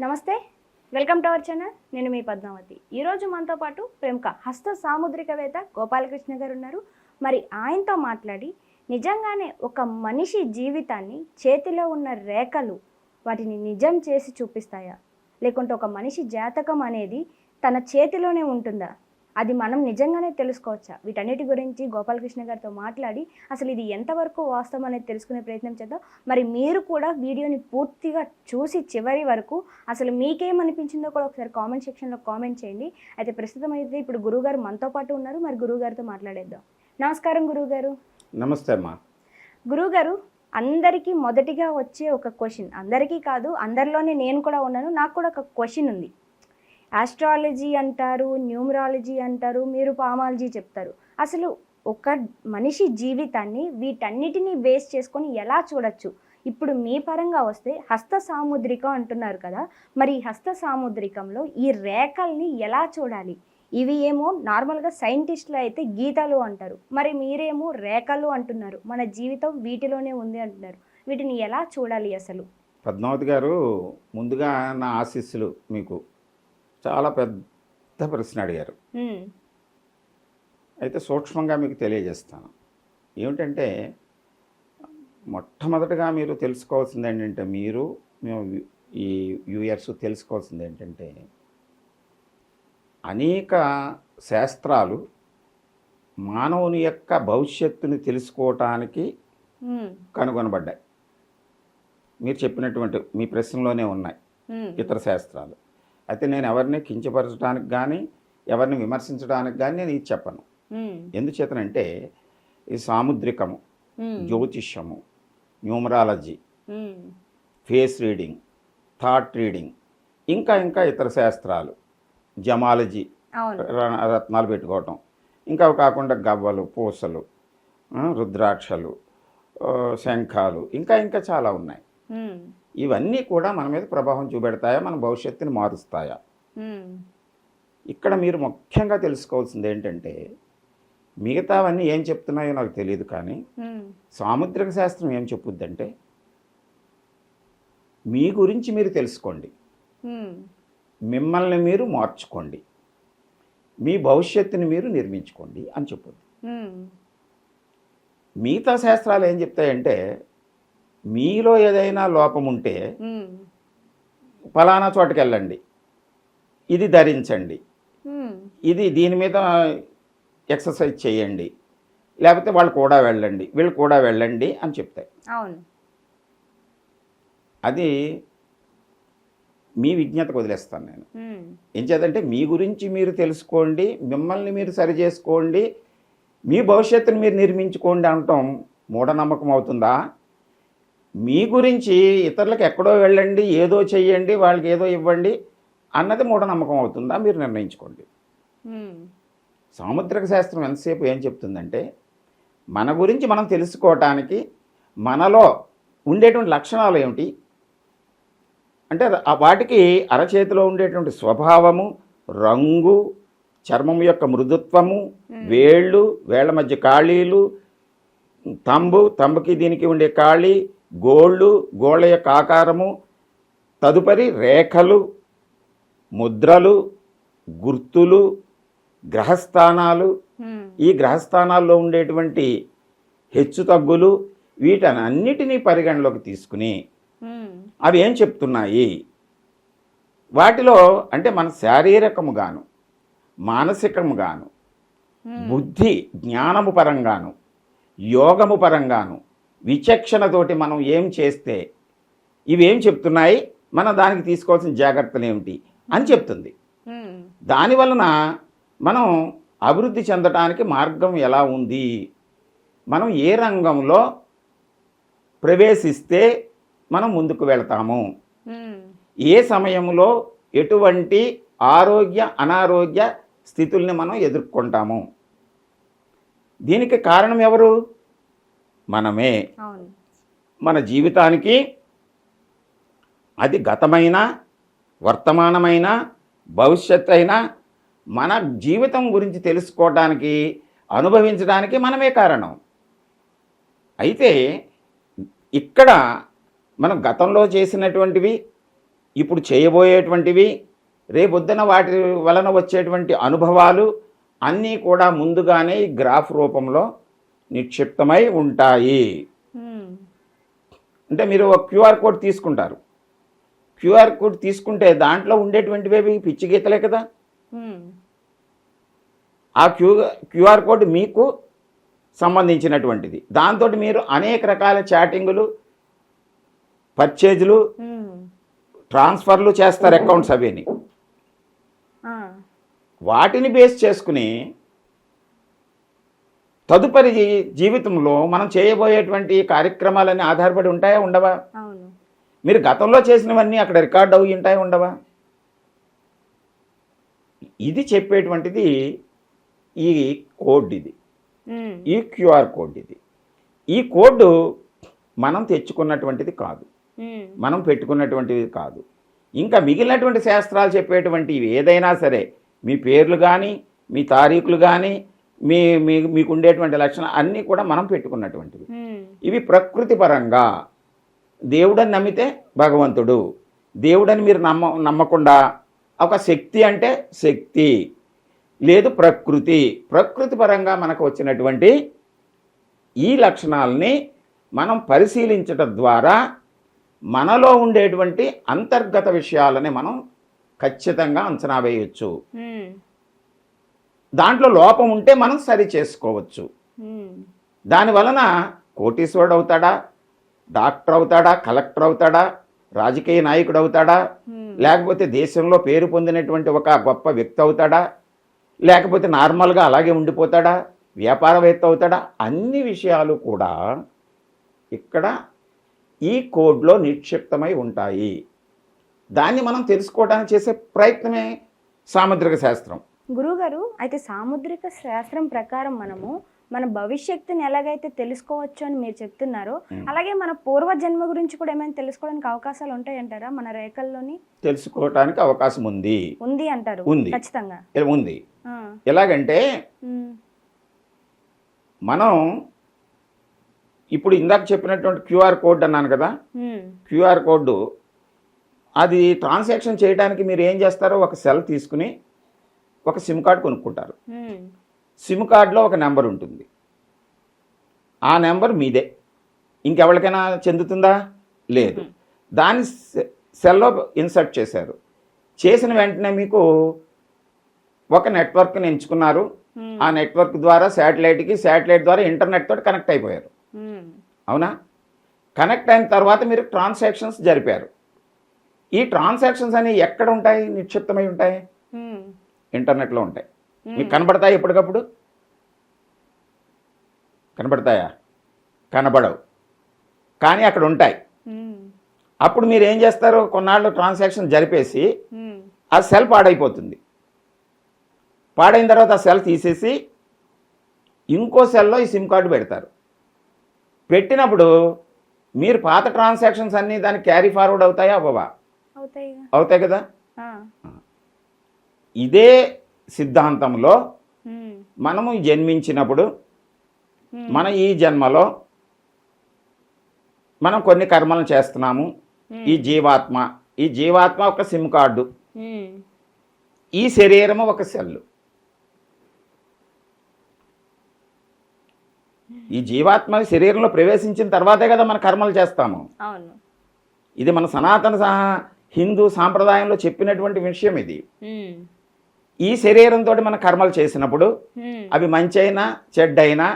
నమస్తే welcome to our channel. నేను మీ పద్మావతి. ఈరోజు మనతో పాటు ప్రముఖ హస్త సాముద్రికవేత్త గోపాలకృష్ణ గారు ఉన్నారు. మరి ఆయనతో మాట్లాడి నిజంగానే ఒక మనిషి జీవితాన్ని చేతిలో ఉన్న రేఖలు వాటిని నిజం చేసి చూపిస్తాయా? లేకుంటే ఒక మనిషి జాతకం అనేది తన చేతిలోనే ఉంటుందా? అది మనం నిజంగానే తెలుసుకోవచ్చా? వీటన్నిటి గురించి గోపాలకృష్ణ గారితో మాట్లాడి అసలు ఇది ఎంతవరకు వాస్తవం అనేది తెలుసుకునే ప్రయత్నం చేద్దాం. మరి మీరు కూడా వీడియోని పూర్తిగా చూసి చివరి వరకు అసలు మీకేమనిపించిందో కూడా ఒకసారి కామెంట్ సెక్షన్లో కామెంట్ చేయండి. అయితే ప్రస్తుతం అయితే ఇప్పుడు గురువుగారు మనతో పాటు ఉన్నారు. మరి గురువుగారితో మాట్లాడేద్దాం. నమస్కారం గురువుగారు. నమస్తే అమ్మా. గురువుగారు అందరికీ మొదటిగా వచ్చే ఒక క్వశ్చన్. అందరికీ కాదు అందరిలోనే నేను కూడా ఉన్నాను. నాకు కూడా ఒక క్వశ్చన్ ఉంది. ఆస్ట్రాలజీ అంటారు న్యూమరాలజీ అంటారు మీరు పామాలజీ చెప్తారు. అసలు ఒక మనిషి జీవితాన్ని వీటన్నిటిని బేస్ చేసుకొని ఎలా చూడొచ్చు? ఇప్పుడు మీ పరంగా వస్తే హస్త సాముద్రికం అంటున్నారు కదా మరి ఈ హస్త సాముద్రికంలో ఈ రేఖల్ని ఎలా చూడాలి? ఇవి ఏమో నార్మల్గా సైంటిస్టులు అయితే గీతాలు అంటారు. మరి మీరేమో రేఖలు అంటున్నారు. మన జీవితం వీటిలోనే ఉంది అంటున్నారు. వీటిని ఎలా చూడాలి అసలు? పద్మావతి గారు ముందుగా నా ఆశీస్సులు మీకు. చాలా పెద్ద ప్రశ్న అడిగారు. అయితే సూక్ష్మంగా మీకు తెలియజేస్తాను. ఏమిటంటే మొట్టమొదటగా మీరు తెలుసుకోవాల్సింది ఏంటంటే మీరు మేము ఈ వ్యూయర్స్ తెలుసుకోవాల్సింది ఏంటంటే అనేక శాస్త్రాలు మానవుని యొక్క భవిష్యత్తుని తెలుసుకోవటానికి కనుగొనబడ్డాయి. మీరు చెప్పినటువంటి మీ ప్రశ్నలోనే ఉన్నాయి. ఇతర శాస్త్రాలు. అయితే నేను ఎవరిని కించపరచడానికి కానీ ఎవరిని విమర్శించడానికి కానీ నేను ఇది చెప్పను. ఎందుచేతనంటే ఈ సాముద్రికము జ్యోతిష్యము numerology face reading thought reading ఇంకా ఇంకా ఇతర శాస్త్రాలు జమాలజీ రత్నాలు పెట్టుకోవటం ఇంకా కాకుండా గవ్వలు పూసలు రుద్రాక్షలు శంఖాలు ఇంకా ఇంకా చాలా ఉన్నాయి. ఇవన్నీ కూడా మన మీద ప్రభావం చూపెడతాయా? మన భవిష్యత్తుని మారుస్తాయా? ఇక్కడ మీరు ముఖ్యంగా తెలుసుకోవాల్సింది ఏంటంటే మిగతావన్నీ ఏం చెప్తున్నాయో నాకు తెలియదు కానీ సాముద్రిక శాస్త్రం ఏం చెప్పుద్దంటే మీ గురించి మీరు తెలుసుకోండి. మిమ్మల్ని మీరు మార్చుకోండి. మీ భవిష్యత్తుని మీరు నిర్మించుకోండి అని చెప్పుద్ది. మిగతా శాస్త్రాలు ఏం చెప్తాయంటే మీలో ఏదైనా లోపం ఉంటే ఫలానా చోటుకి వెళ్ళండి ఇది ధరించండి. ఇది దీని మీద ఎక్సర్సైజ్ చేయండి. లేకపోతే వాళ్ళు కూడా వెళ్ళండి. వీళ్ళు కూడా వెళ్ళండి అని చెప్తాయి. అవును. అది మీ విజ్ఞతకు వదిలేస్తాను నేను. ఏం చేద్దంటే మీ గురించి మీరు తెలుసుకోండి మిమ్మల్ని మీరు సరి చేసుకోండి మీ భవిష్యత్తుని మీరు నిర్మించుకోండి అనటం మూఢనమ్మకం అవుతుందా? మీ గురించి ఇతరులకు ఎక్కడో వెళ్ళండి ఏదో చెయ్యండి వాళ్ళకి ఏదో ఇవ్వండి అన్నది మూఢనమ్మకం అవుతుందా? మీరు నిర్ణయించుకోండి. సాముద్రిక శాస్త్రం ఎంతసేపు ఏం చెప్తుందంటే మన గురించి మనం తెలుసుకోవటానికి మనలో ఉండేటువంటి లక్షణాలు ఏమిటి? అంటే ఆ వాటికి అరచేతిలో ఉండేటువంటి స్వభావము రంగు చర్మం యొక్క మృదుత్వము వేళ్ళు వేళ్ళ మధ్య ఖాళీలు తంబు తంబుకి దీనికి ఉండే ఖాళీ గోళ్ళు గోళ్ళ యొక్క ఆకారము తదుపరి రేఖలు ముద్రలు గుర్తులు గ్రహస్థానాలు. హ్మ్, ఈ గ్రహస్థానాల్లో ఉండేటువంటి హెచ్చు తగ్గులు వీటన్నిటినీ పరిగణలోకి తీసుకుని హ్మ్, అవి ఏం చెప్తున్నాయి? వాటిలో అంటే మన శారీరకము గాను మానసికము గాను హ్మ్, బుద్ధి జ్ఞానము పరంగాను యోగము పరంగాను విచక్షణతోటి మనం ఏం చేస్తే ఇవి ఏం చెప్తున్నాయి? మనం దానికి తీసుకోవాల్సిన జాగ్రత్తలు ఏమిటి? అని చెప్తుంది. దాని వలన మనం అభివృద్ధి చెందటానికి మార్గం ఎలా ఉంది? మనం ఏ రంగంలో ప్రవేశిస్తే మనం ముందుకు వెళ్తాము? ఏ సమయంలో ఎటువంటి ఆరోగ్య అనారోగ్య స్థితుల్ని మనం ఎదుర్కొంటాము? దీనికి కారణం ఎవరు? మనమే. మన జీవితానికి అది గతమైన వర్తమానమైన భవిష్యత్ అయినా మన జీవితం గురించి తెలుసుకోవడానికి అనుభవించడానికి మనమే కారణం. అయితే ఇక్కడ మనం గతంలో చేసినటువంటివి ఇప్పుడు చేయబోయేటువంటివి రేపొద్దున వాటి వలన వచ్చేటువంటి అనుభవాలు అన్నీ కూడా ముందుగానే ఈ గ్రాఫ్ రూపంలో నిక్షిప్తమై ఉంటాయి. అంటే మీరు ఒక క్యూఆర్ కోడ్ తీసుకుంటారు. క్యూఆర్ కోడ్ తీసుకుంటే దాంట్లో ఉండేటువంటివి పిచ్చి గీతలే కదా. ఆ క్యూ క్యూఆర్ కోడ్ మీకు సంబంధించినటువంటిది. దాంతో మీరు అనేక రకాల చాటింగులు పర్చేజులు ట్రాన్స్ఫర్లు చేస్తారు అకౌంట్స్ అవిని. ఆ, వాటిని బేస్ చేసుకుని తదుపరి జీవితంలో మనం చేయబోయేటువంటి కార్యక్రమాలన్నీ ఆధారపడి ఉంటాయా ఉండవా? మీరు గతంలో చేసినవన్నీ అక్కడ రికార్డ్ అవి ఉంటాయా ఉండవా? ఇది చెప్పేటువంటిది ఈ కోడ్ ఇది. ఈ క్యూఆర్ కోడ్ ఇది. ఈ కోడ్ మనం తెచ్చుకున్నటువంటిది కాదు. మనం పెట్టుకున్నటువంటిది కాదు. ఇంకా మిగిలినటువంటి శాస్త్రాలు చెప్పేటువంటివి ఏదైనా సరే మీ పేర్లు కానీ మీ తారీఖులు కానీ మీ మీ మీకు ఉండేటువంటి లక్షణాలు అన్నీ కూడా మనం పెట్టుకున్నటువంటివి. ఇవి ప్రకృతి పరంగా దేవుడని నమ్మితే భగవంతుడు. దేవుడని మీరు నమ్మ నమ్మకుండా ఒక శక్తి అంటే శక్తి లేదు ప్రకృతి. ప్రకృతి పరంగా మనకు వచ్చినటువంటి ఈ లక్షణాలని మనం పరిశీలించటం ద్వారా మనలో ఉండేటువంటి అంతర్గత విషయాలని మనం ఖచ్చితంగా అంచనా వేయొచ్చు. దాంట్లో లోపం ఉంటే మనం సరి చేసుకోవచ్చు. దాని వలన కోటీశ్వరుడు అవుతాడా? డాక్టర్ అవుతాడా? కలెక్టర్ అవుతాడా? రాజకీయ నాయకుడు అవుతాడా? లేకపోతే దేశంలో పేరు పొందినటువంటి ఒక గొప్ప వ్యక్తి అవుతాడా? లేకపోతే నార్మల్గా అలాగే ఉండిపోతాడా? వ్యాపారవేత్త అవుతాడా? అన్ని విషయాలు కూడా ఇక్కడ ఈ కోడ్లో నిక్షిప్తమై ఉంటాయి. దాన్ని మనం తెలుసుకోవడానికి చేసే ప్రయత్నమే సాముద్రిక శాస్త్రం. గురువుగారు అయితే సాముద్రిక శాస్త్రం ప్రకారం మనము మన భవిష్యత్తుని ఎలాగైతే తెలుసుకోవచ్చు అని మీరు చెప్తున్నారో అలాగే మన పూర్వ జన్మ గురించి కూడా ఏమైనా తెలుసుకోవడానికి అవకాశాలు ఉంటాయంటారా? మన రేఖల్లోని? తెలుసుకోవటానికి అవకాశం ఉంది. ఉంది అంటారు. ఉంది. ఖచ్చితంగా. ఉంది. ఎలాగంటే మనం ఇప్పుడు ఇందాక చెప్పినటువంటి క్యూఆర్ కోడ్ అన్నాను కదా? క్యూఆర్ కోడ్ అది ట్రాన్సాక్షన్ చేయడానికి మీరు ఏం చేస్తారో ఒక సెల్ తీసుకుని ఒక సిమ్ కార్డ్ కొనుక్కుంటారు. సిమ్ కార్డులో ఒక నెంబర్ ఉంటుంది. ఆ నెంబర్ మీదే. ఇంకెవరికైనా చెందుతుందా? లేదు. దాన్ని సెల్లో ఇన్సర్ట్ చేశారు. చేసిన వెంటనే మీకు ఒక నెట్వర్క్ని ఎంచుకున్నారు. ఆ నెట్వర్క్ ద్వారా శాటిలైట్కి శాటిలైట్ ద్వారా ఇంటర్నెట్ తోటి కనెక్ట్ అయిపోయారు. అవునా? కనెక్ట్ అయిన తర్వాత మీరు ట్రాన్సాక్షన్స్ జరిపారు. ఈ ట్రాన్సాక్షన్స్ అనేవి ఎక్కడ ఉంటాయి? నిక్షిప్తమై ఉంటాయి? ఇంటర్నెట్లో ఉంటాయి. మీకు కనబడతాయి ఎప్పటికప్పుడు? కనబడతాయా? కనబడవు. కానీ అక్కడ ఉంటాయి. అప్పుడు మీరు ఏం చేస్తారు? కొన్నాళ్ళు ట్రాన్సాక్షన్ జరిపేసి ఆ సెల్ పాడైపోతుంది. పాడైన తర్వాత ఆ సెల్ తీసేసి ఇంకో సెల్లో ఈ సిమ్ కార్డు పెడతారు. పెట్టినప్పుడు మీరు పాత ట్రాన్సాక్షన్స్ అన్నీ దానికి క్యారీ ఫార్వర్డ్ అవుతాయా? అవ్వవా? అవుతాయి కదా? ఇదే సిద్ధాంతంలో మనము జన్మించినప్పుడు మన ఈ జన్మలో మనం కొన్ని కర్మలను చేస్తున్నాము. ఈ జీవాత్మ ఈ జీవాత్మ ఒక సిమ్ కార్డు. ఈ శరీరము ఒక సెల్ ఈ జీవాత్మ శరీరంలో ప్రవేశించిన తర్వాతే కదా మన కర్మలు చేస్తాము. ఇది మన సనాతన సా- హిందూ సాంప్రదాయంలో చెప్పినటువంటి విషయం ఇది. ఈ శరీరంతో మన కర్మలు చేసినప్పుడు అవి మంచి అయినా చెడ్డైనా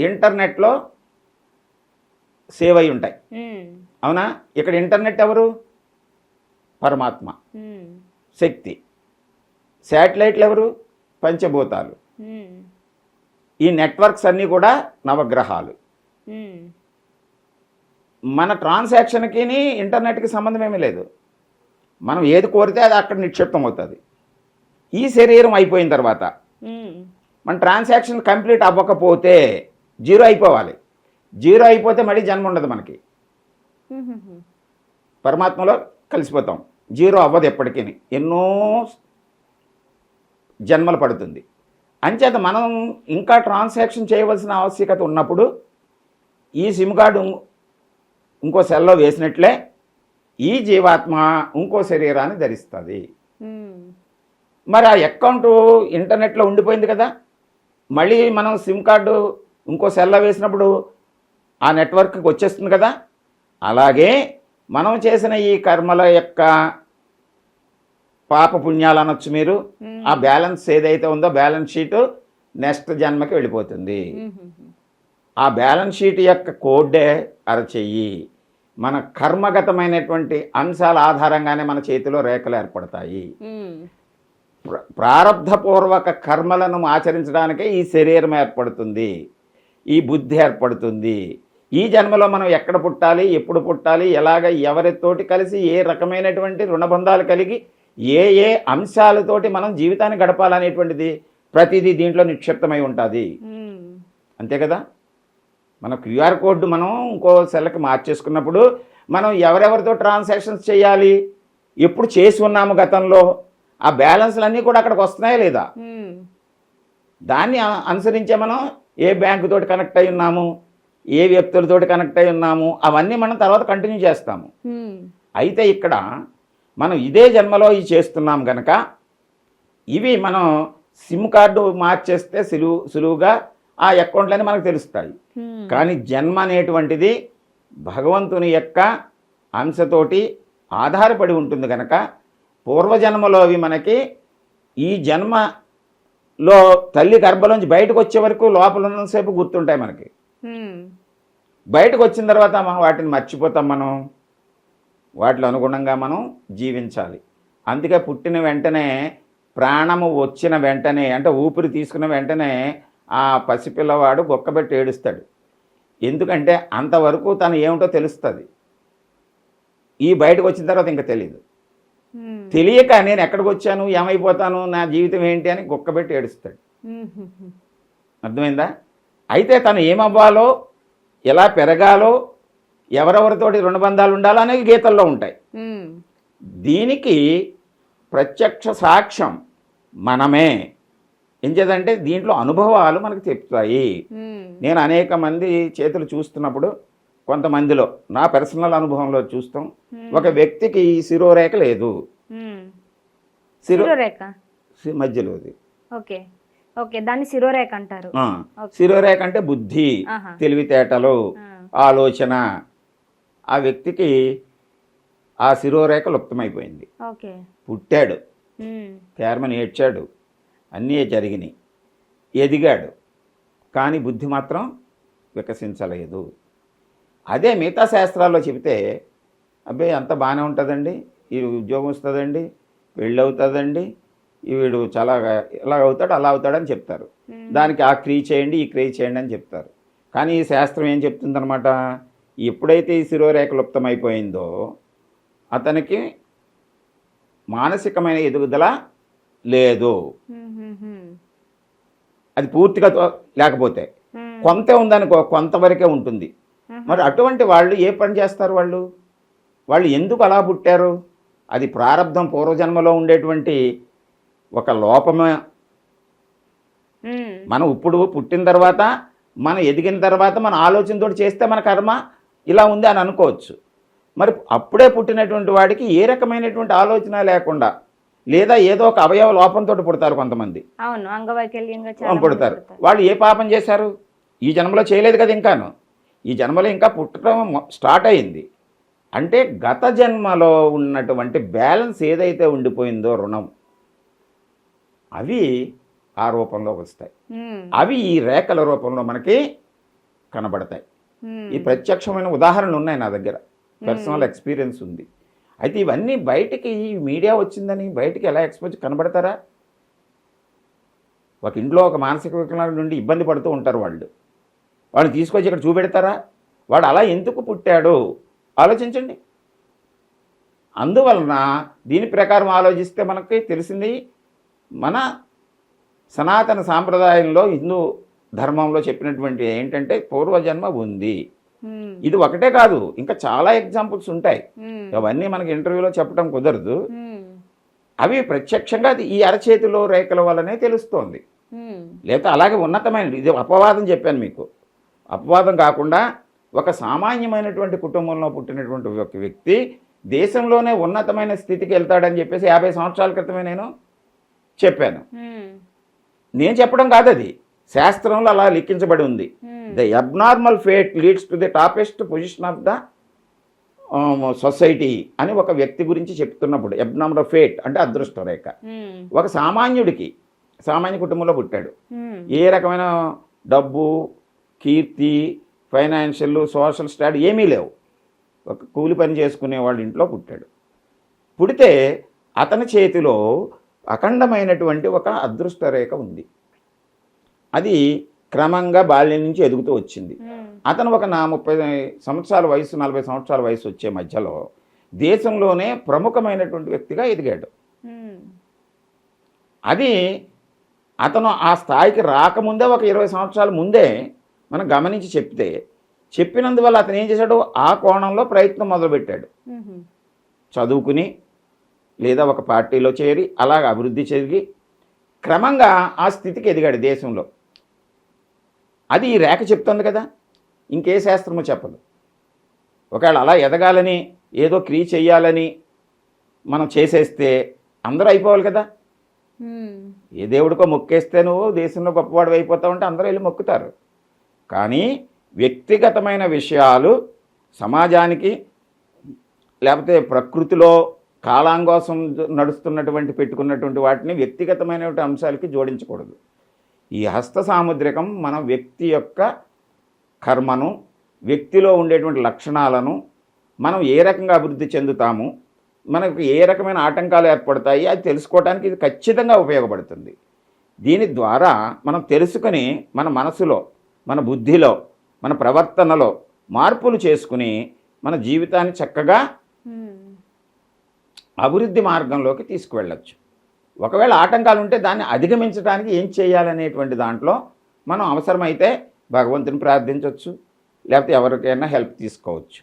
ఇంటర్నెట్లో సేవ్ అయి ఉంటాయి. అవునా? ఇక్కడ ఇంటర్నెట్ ఎవరు? పరమాత్మ. శక్తి. శాటిలైట్లు ఎవరు? పంచభూతాలు. ఈ నెట్వర్క్స్ అన్నీ కూడా నవగ్రహాలు. మన ట్రాన్సాక్షన్కి ఇంటర్నెట్కి సంబంధం ఏమీ లేదు. మనం ఏది కోరితే అది అక్కడ నిక్షిప్తం అవుతుంది. ఈ శరీరం అయిపోయిన తర్వాత మన ట్రాన్సాక్షన్ కంప్లీట్ అవ్వకపోతే జీరో అయిపోవాలి. జీరో అయిపోతే మళ్ళీ జన్మ ఉండదు మనకి. పరమాత్మలో కలిసిపోతాం. జీరో అవ్వదు ఎప్పటికీ ఎన్నో జన్మలు పడుతుంది. అంచేత మనం ఇంకా ట్రాన్సాక్షన్ చేయవలసిన ఆవశ్యకత ఉన్నప్పుడు ఈ సిమ్ కార్డు ఇంకో సెల్లో వేసినట్లే ఈ జీవాత్మ ఇంకో శరీరాన్ని ధరిస్తుంది. మరి ఆ అకౌంట్ ఇంటర్నెట్లో ఉండిపోయింది కదా. మళ్ళీ మనం సిమ్ కార్డు ఇంకో సెల్ల వేసినప్పుడు ఆ నెట్వర్క్కి వచ్చేస్తుంది కదా. అలాగే మనం చేసిన ఈ కర్మల యొక్క పాప పుణ్యాలు అనొచ్చు మీరు. ఆ బ్యాలెన్స్ ఏదైతే ఉందో బ్యాలెన్స్ షీట్ నెక్స్ట్ జన్మకి వెళ్ళిపోతుంది. ఆ బ్యాలెన్స్ షీట్ యొక్క కోడ్డే అరచెయ్యి మన కర్మగతమైనటువంటి అంశాల ఆధారంగానే మన చేతిలో రేఖలు ఏర్పడతాయి. ఉమ్, ప్ర- ప్రారబ్ధపూర్వక కర్మలను ఆచరించడానికే ఈ శరీరం ఏర్పడుతుంది. ఈ బుద్ధి ఏర్పడుతుంది. ఈ జన్మలో మనం ఎక్కడ పుట్టాలి ఎప్పుడు పుట్టాలి ఎలాగ ఎవరితోటి కలిసి ఏ రకమైనటువంటి రుణబంధాలు కలిగి ఏ ఏ అంశాలతోటి మనం జీవితాన్ని గడపాలనేటువంటిది ప్రతిదీ దీంట్లో నిక్షిప్తమై ఉంటుంది. అంతే కదా? మన క్యూఆర్ కోడ్ మనం ఇంకో సెల్కి మార్చేసుకున్నప్పుడు మనం ఎవరెవరితో ట్రాన్సాక్షన్స్ చేయాలి? ఎప్పుడు చేసి ఉన్నాము గతంలో? ఆ బ్యాలెన్స్లు అన్నీ కూడా అక్కడికి వస్తున్నాయా లేదా? దాన్ని అనుసరించే మనం ఏ బ్యాంకు తోటి కనెక్ట్ అయి ఉన్నాము? ఏ వ్యక్తులతోటి కనెక్ట్ అయి ఉన్నాము? అవన్నీ మనం తర్వాత కంటిన్యూ చేస్తాము. అయితే ఇక్కడ మనం ఇదే జన్మలో ఇవి చేస్తున్నాం కనుక ఇవి మనం సిమ్ కార్డు మార్చేస్తే సులువు సులువుగా ఆ అకౌంట్లన్నీ మనకు తెలుస్తాయి. కానీ జన్మ అనేటువంటిది భగవంతుని యొక్క అంశతోటి ఆధారపడి ఉంటుంది కనుక పూర్వజన్మలో అవి మనకి ఈ జన్మలో తల్లి గర్భలోంచి బయటకు వచ్చే వరకు లోపల ఉన్నంతసేపు గుర్తుంటాయి మనకి. బయటకు వచ్చిన తర్వాత మనం వాటిని మర్చిపోతాం మనం. వాటిలో అనుగుణంగా మనం జీవించాలి. అందుకే పుట్టిన వెంటనే ప్రాణము వచ్చిన వెంటనే అంటే ఊపిరి తీసుకున్న వెంటనే ఆ పసిపిల్లవాడు గొక్కబెట్టి ఏడుస్తాడు. ఎందుకంటే అంతవరకు తను ఏమిటో తెలుస్తుంది. ఈ బయటకు వచ్చిన తర్వాత ఇంకా తెలియదు తెలియక నేను ఎక్కడికి వచ్చాను ఏమైపోతాను నా జీవితం ఏంటి అని గొక్కబెట్టి ఏడుస్తాడు. అర్థమైందా? అయితే తను ఏమవ్వాలో ఎలా పెరగాలో ఎవరెవరితోటి రుణబంధాలు ఉండాలో అనేవి గీతల్లో ఉంటాయి. దీనికి ప్రత్యక్ష సాక్ష్యం మనమే. ఏం చేదంటే దీంట్లో అనుభవాలు మనకు చెప్తాయి. నేను అనేక మంది చేతులు చూస్తున్నప్పుడు కొంతమందిలో నా పర్సనల్ అనుభవంలో చూస్తాం ఒక వ్యక్తికి ఈ శిరోరేఖ లేదు. శిరోరేఖ? మధ్యలోది. ఓకే. ఓకే దాన్ని శిరోరేఖ అంటారు. శిరోరేఖ అంటే బుద్ధి. తెలివితేటలు ఆలోచన. ఆ వ్యక్తికి ఆ శిరోరేఖ లుప్తమైపోయింది. పుట్టాడు. కేర్మని ఏడ్చాడు. అన్నీ జరిగినాయి. ఎదిగాడు. కానీ బుద్ధి మాత్రం వికసించలేదు. అదే మిగతా శాస్త్రాల్లో చెబితే అబ్బాయి అంత బాగానే ఉంటుందండి. ఈ ఉద్యోగం వస్తుందండి. పెళ్ళి అవుతుందండి వీడు చాలా ఇలా అవుతాడు అలా అవుతాడని చెప్తారు దానికి ఆ క్రియ చేయండి ఈ క్రియ చేయండి అని చెప్తారు. కానీ ఈ శాస్త్రం ఏం చెప్తుందనమాట ఎప్పుడైతే ఈ శిరోరేఖ లుప్తమైపోయిందో అతనికి మానసికమైన ఎదుగుదల లేదు. అది పూర్తిగా లేకపోతే కొంత ఉందనుకో కొంతవరకే ఉంటుంది. మరి అటువంటి వాళ్ళు ఏ పని చేస్తారు వాళ్ళు? వాళ్ళు ఎందుకు అలా పుట్టారు? అది ప్రారంధం పూర్వజన్మలో ఉండేటువంటి ఒక లోపమే. మనం ఇప్పుడు పుట్టిన తర్వాత మనం ఎదిగిన తర్వాత మన ఆలోచనతో చేస్తే మన కర్మ ఇలా ఉంది అని అనుకోవచ్చు. మరి అప్పుడే పుట్టినటువంటి వాడికి ఏ రకమైనటువంటి ఆలోచన లేకుండా లేదా ఏదో ఒక అవయవ లోపంతో పుడతారు కొంతమంది. అవును అంగవైకల్యంగా పుడతారు. వాళ్ళు ఏ పాపం చేశారు? ఈ జన్మలో చేయలేదు కదా ఇంకాను. ఈ జన్మలో ఇంకా పుట్టడం స్టార్ట్ అయింది. అంటే గత జన్మలో ఉన్నటువంటి బ్యాలెన్స్ ఏదైతే ఉండిపోయిందో రుణం అవి ఆ రూపంలోకి వస్తాయి. అవి ఈ రేఖల రూపంలో మనకి కనబడతాయి. ఈ ప్రత్యక్షమైన ఉదాహరణలు ఉన్నాయి నా దగ్గర. పర్సనల్ ఎక్స్పీరియన్స్ ఉంది. అయితే ఇవన్నీ బయటికి ఈ మీడియా వచ్చిందని బయటికి ఎలా ఎక్స్పోజ్ కనబడతారా? ఒక ఇంట్లో ఒక మానసిక వికలాల నుండి ఇబ్బంది పడుతూ ఉంటారు వాళ్ళు. వాళ్ళని తీసుకొచ్చి ఇక్కడ చూపెడతారా? వాడు అలా ఎందుకు పుట్టాడు? ఆలోచించండి. అందువలన దీని ప్రకారం ఆలోచిస్తే మనకి తెలిసింది మన సనాతన సాంప్రదాయంలో హిందూ ధర్మంలో చెప్పినటువంటి ఏంటంటే పూర్వజన్మ ఉంది. ఇది ఒకటే కాదు ఇంకా చాలా ఎగ్జాంపుల్స్ ఉంటాయి. అవన్నీ మనకి ఇంటర్వ్యూలో చెప్పడం కుదరదు. అవి ప్రత్యక్షంగా అది ఈ అరచేతిలో రేఖల వల్లనే తెలుస్తోంది. లేకపోతే అలాగే ఉన్నతమైనది. ఇది అపవాదం చెప్పాను మీకు. అపవాదం కాకుండా ఒక సామాన్యమైనటువంటి కుటుంబంలో పుట్టినటువంటి ఒక వ్యక్తి దేశంలోనే ఉన్నతమైన స్థితికి వెళ్తాడని చెప్పేసి యాభై సంవత్సరాల క్రితమే నేను చెప్పాను. నేను చెప్పడం కాదు అది శాస్త్రంలో అలా లిఖించబడి ఉంది. The abnormal fate leads to the toppest position of the society అని ఒక వ్యక్తి గురించి చెప్తున్నప్పుడు అబ్నార్మల్ ఫేట్ అంటే అదృష్ట రేఖ. మ్మ్. ఒక సామాన్యుడికి సామాన్య కుటుంబంలో పుట్టాడు. మ్మ్. ఏ రకమైన డబ్బు కీర్తి ఫైనాన్షియల్ సోషల్ స్టాట్ ఏమీ లేవు. ఒక కూలి పని చేసుకునే వాళ్ళ ఇంట్లో పుట్టాడు. పుడితే అతని చేతిలో అఖండమైనటువంటి ఒక అదృష్ట రేఖ ఉంది. అది క్రమంగా బాల్యం నుంచి ఎదుగుతూ వచ్చింది. అతను ఒక నా ముప్పై సంవత్సరాల వయసు నలభై సంవత్సరాల వయసు వచ్చే మధ్యలో దేశంలోనే ప్రముఖమైనటువంటి వ్యక్తిగా ఎదిగాడు. అది అతను ఆ స్థాయికి రాకముందే ఒక ఇరవై సంవత్సరాల ముందే మనం గమనించి చెప్తే చెప్పినందువల్ల అతను ఏం చేశాడు ఆ కోణంలో ప్రయత్నం మొదలుపెట్టాడు. చదువుకుని లేదా ఒక పార్టీలో చేరి అలాగ అభివృద్ధి చెంది క్రమంగా ఆ స్థితికి ఎదిగాడు దేశంలో అది ఈ రేఖ చెప్తుంది కదా. ఇంకే శాస్త్రము చెప్పదు. ఒకవేళ అలా ఎదగాలని ఏదో క్రియ చెయ్యాలని మనం చేసేస్తే అందరూ అయిపోవాలి కదా. ఏ దేవుడికో మొక్కేస్తే నువ్వు దేశంలో గొప్పవాడు అయిపోతావు అంటే అందరూ వెళ్ళి మొక్కుతారు. కానీ వ్యక్తిగతమైన విషయాలు సమాజానికి లేకపోతే ప్రకృతిలో కాలాంగోసం నడుస్తున్నటువంటి పెట్టుకున్నటువంటి వాటిని వ్యక్తిగతమైనటువంటి అంశాలకి జోడించకూడదు. ఈ హస్త సాముద్రికం మన వ్యక్తి యొక్క కర్మను వ్యక్తిలో ఉండేటువంటి లక్షణాలను మనం ఏ రకంగా అభివృద్ధి చెందుతాము మనకు ఏ రకమైన ఆటంకాలు ఏర్పడతాయి అది తెలుసుకోవడానికి ఇది ఖచ్చితంగా ఉపయోగపడుతుంది దీని ద్వారా మనం తెలుసుకొని మన మనసులో మన బుద్ధిలో మన ప్రవర్తనలో మార్పులు చేసుకుని మన జీవితాన్ని చక్కగా. అభివృద్ధి మార్గంలోకి తీసుకువెళ్ళచ్చు ఒకవేళ ఆటంకాలు ఉంటే దాన్ని అధిగమించడానికి ఏం చేయాలనేటువంటి దాంట్లో మనం అవసరమైతే భగవంతుని ప్రార్థించవచ్చు లేకపోతే ఎవరికైనా హెల్ప్ తీసుకోవచ్చు.